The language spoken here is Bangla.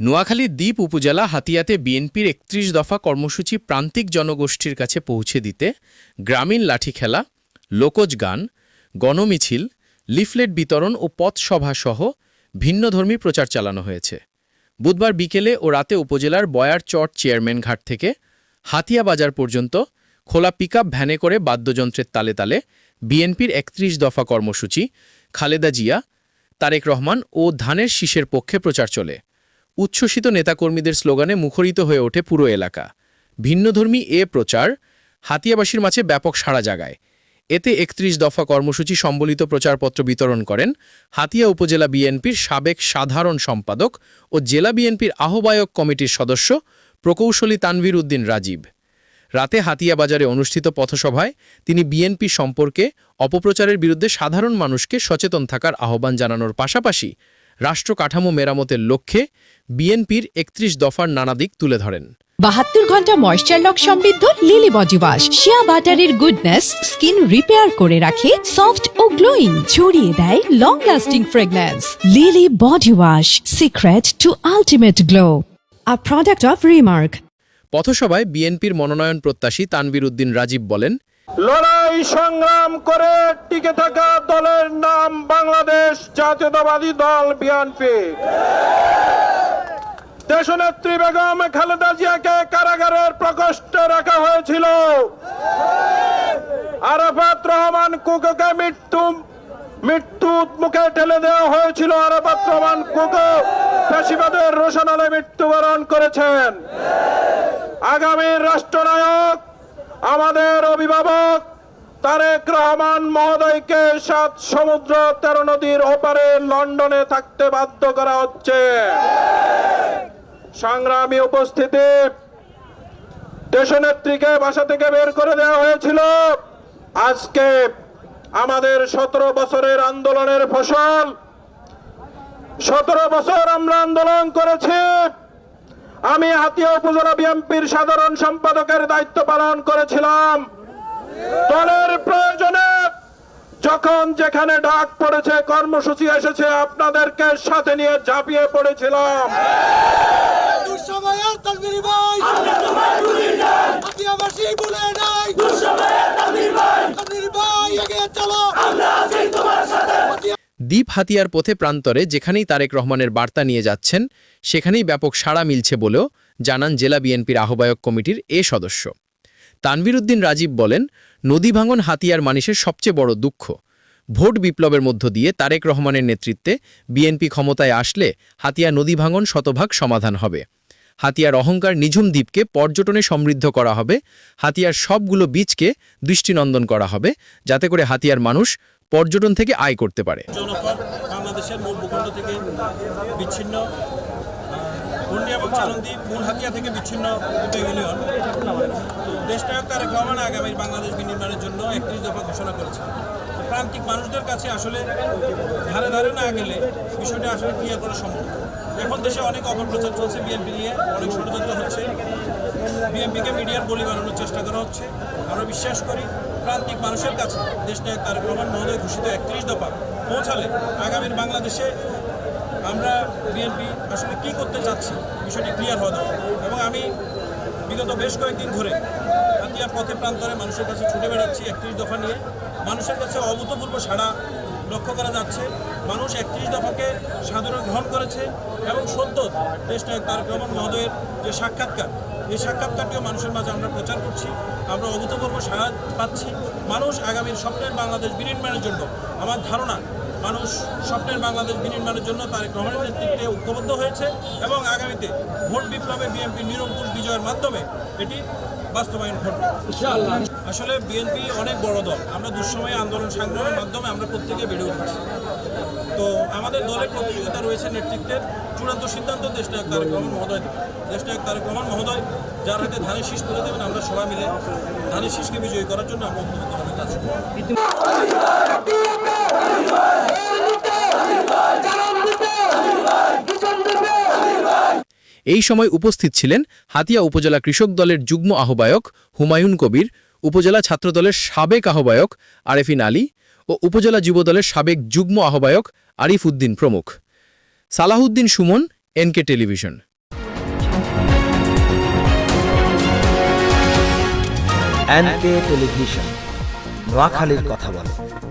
নোয়াখালীর দ্বীপ উপজেলা হাতিয়াতে বিএনপির একত্রিশ দফা কর্মসূচি প্রান্তিক জনগোষ্ঠীর কাছে পৌঁছে দিতে গ্রামীণ লাঠি খেলা, লোকজ গান, গণমিছিল, লিফলেট বিতরণ ও পথসভা সহ ভিন্নধর্মী প্রচার চালানো হয়েছে। বুধবার বিকেলে ও রাতে উপজেলার বয়ার চট চেয়ারম্যান ঘাট থেকে হাতিয়া বাজার পর্যন্ত খোলা পিকআপ ভ্যানে করে বাদ্যযন্ত্রের তালে তালে বিএনপির একত্রিশ দফা কর্মসূচি খালেদা জিয়া, তারেক রহমান ও ধানের শীষের পক্ষে প্রচার চলে। উচ্ছ্বসিত নেতাকর্মীদের স্লোগানে মুখরিত হয়ে ওঠে পুরো এলাকা। ভিন্নধর্মী এ প্রচার হাতিয়াবাসীর মাঝে ব্যাপক সাড়া জাগায়। এতে একত্রিশ দফা কর্মসূচি সম্বলিত প্রচারপত্র বিতরণ করেন হাতিয়া উপজেলা বিএনপির সাবেক সাধারণ সম্পাদক ও জেলা বিএনপির আহ্বায়ক কমিটির সদস্য প্রকৌশলী তানভীর উদ্দিন রাজীব। রাতে হাতিয়া বাজারে অনুষ্ঠিত পথসভায় তিনি বিএনপি সম্পর্কে অপপ্রচারের বিরুদ্ধে সাধারণ মানুষকে সচেতন থাকার আহ্বান জানানোর পাশাপাশি রাষ্ট্র কাঠামো মেরামতের লক্ষ্যে বিএনপির একত্রিশ দফার নানা দিক তুলে ধরেন। বাহাত্তর ঘণ্টা ময়শ্চার লক সমৃদ্ধ লিলি বডি ওয়াশ শিয়া বাটারের গুডনেস স্কিন রিপেয়ার করে রাখে সফট ও গ্লোয়িং ছড়িয়ে দেয় long lasting fragrance lily body wash secret to ultimate glow a product of remark পথসভায় বিএনপির মনোনয়ন প্রত্যাশী তানভীর উদ্দিন রাজীব বলেন লড়াই সংগ্রাম করে টিকে থাকা দলের নাম বাংলাদেশ জাতীয়তাবাদী দল বিএনপি। দেশনেত্রী বেগম খালেদা জিয়াকে কারাগারের প্রকোষ্ঠে রাখা হয়েছিল। আরাফাত রহমান কুকুকে মৃত্যু মৃত্যু মুখে ঠেলে দেওয়া হয়েছিল। আরাফাত রহমান কুকু ফ্যাসিবাদের রোশনালে মৃত্যুবরণ করেছেন। আগামীর রাষ্ট্রনায়ক, আমাদের অভিভাবক তারেক রহমান মহোদয়কে সাত সমুদ্র, তেরো নদীর ওপারে লন্ডনে থাকতে বাধ্য করা হচ্ছে। সংগ্রামী উপস্থিতি দেশনেত্রীকে বাসা থেকে বের করে দেওয়া হয়েছিল। আজকে আমাদের সতেরো বছরের আন্দোলনের ফসল। সতেরো বছর আমরা আন্দোলন করেছি। আমি হাতিয়া উপজেলা বিএনপির সাধারণ সম্পাদকের দায়িত্ব পালন করেছিলাম। দলের প্রয়োজনে যখন যেখানে ডাক পড়েছে কর্মসূচি এসেছে আপনাদেরকে সাথে নিয়ে ঝাঁপিয়ে পড়েছিলাম। দুঃসময়ের তাকদির ভাই। আমরা তোমার ভুলি নাই হাতিয়াবাসী ভুলে নাই। দুঃসময়ের তাকদির ভাই। তাকদির ভাই এগিয়ে চলো। আমরা আছি তোমার সাথে। দ্বীপ হাতিয়ার পথে প্রান্তরে যেখানেই তারেক রহমানের বার্তা নিয়ে যাচ্ছেন সেখানেই ব্যাপক সাড়া মিলছে বলেও জানান জেলা বিএনপির আহ্বায়ক কমিটির এ সদস্য। তানভীর উদ্দিন রাজীব বলেন, নদী ভাঙন হাতিয়ার মানুষের সবচেয়ে বড় দুঃখ। ভোট বিপ্লবের মধ্য দিয়ে তারেক রহমানের নেতৃত্বে বিএনপি ক্ষমতায় আসলে হাতিয়া নদী ভাঙন শতভাগ সমাধান হবে। হাতিয়ার অহংকার নিঝুম দ্বীপকে পর্যটনে সমৃদ্ধ করা হবে। হাতিয়ার সবগুলো বীজকে দৃষ্টিনন্দন করা হবে, যাতে করে হাতিয়ার মানুষ পর্যটন থেকে আয় করতে পারে। গন্ডি এবং চালন্দ্বীপ মূল হাতিয়া থেকে বিচ্ছিন্ন দুটো ইউনিয়ন। দেশনায়ক তারেক রহমান আগামী বাংলাদেশ বিনির্মাণের জন্য একত্রিশ দফা ঘোষণা করেছে প্রান্তিক মানুষদের কাছে আসলে ধারে ধারে না গেলে বিষয়টা আসলে ক্লিয়ার করা সম্ভব। এখন দেশে অনেক অপপ্রচার চলছে বিএনপি নিয়ে, অনেক ষড়যন্ত্র হচ্ছে। বিএনপিকে মিডিয়ার বলি বানানোর চেষ্টা করা হচ্ছে। আমরা বিশ্বাস করি প্রান্তিক মানুষের কাছে দেশনায়ক তারেক রহমান মহোদয় ঘোষিত একত্রিশ দফা পৌঁছালে আগামীর বাংলাদেশে আমরা বিএনপি আসলে কি করতে চাচ্ছি, বিষয়টি ক্লিয়ার হওয়া দরকার। এবং আমি বিগত বেশ কয়েকদিন ধরে হাতিয়া পথে প্রান্তরে মানুষের কাছে ছুটে বেড়াচ্ছি একত্রিশ দফা নিয়ে। মানুষের কাছে অভূতপূর্ব সাড়া লক্ষ্য করা যাচ্ছে। মানুষ একত্রিশ দফাকে সাধারণ গ্রহণ করেছে এবং সদ্য দেশনায়ক তারেক রহমান মহোদয়ের যে সাক্ষাৎকার, এই সাক্ষাৎকারটিও মানুষের মাঝে আমরা প্রচার করছি, আমরা অভূতপূর্ব সাড়া পাচ্ছি। মানুষ আগামীর স্বপ্নের বাংলাদেশ বিনির্মাণের জন্য আমার ধারণা মানুষ স্বপ্নের বাংলাদেশ বিনির্মাণের জন্য তারেক রহমানের নেতৃত্বে ঐক্যবদ্ধ হয়েছে এবং আগামীতে ভোট বিপ্লবে বিএনপি নিরঙ্কুশ বিজয়ের মাধ্যমে এটি বাস্তবায়ন ঘটবে। আসলে বিএনপি অনেক বড় দল। আমরা দুঃসময়ে আন্দোলন সংগ্রামের মাধ্যমে আমরা প্রত্যেকে বেড়ে উঠেছি। তো আমাদের দলের প্রতিযোগিতা রয়েছে নেতৃত্বের। চূড়ান্ত সিদ্ধান্ত দেশনায়ক তারেক রহমান মহোদয় দেবেন দেশনায়ক তারেক রহমান মহোদয়, যার হাতে ধানের শীষ তুলে দেবেন আমরা সবাই মিলে। ধানের শীষকে বিজয়ী করার জন্য আমরা ঐক্যবদ্ধভাবে কাজ এই সময় উপস্থিত ছিলেন হাতিয়া উপজেলা কৃষক দলের যুগ্ম আহ্বায়ক হুমায়ুন কবির উপজেলা ছাত্রদলের সাবেক আহ্বায়ক আরেফিন আলী ও উপজেলা যুবদলের সাবেক যুগ্ম আহ্বায়ক আরিফ উদ্দিন প্রমুখ। Salahuddin Sumon, NK television. Television, নোয়াখালীর কথা বলে।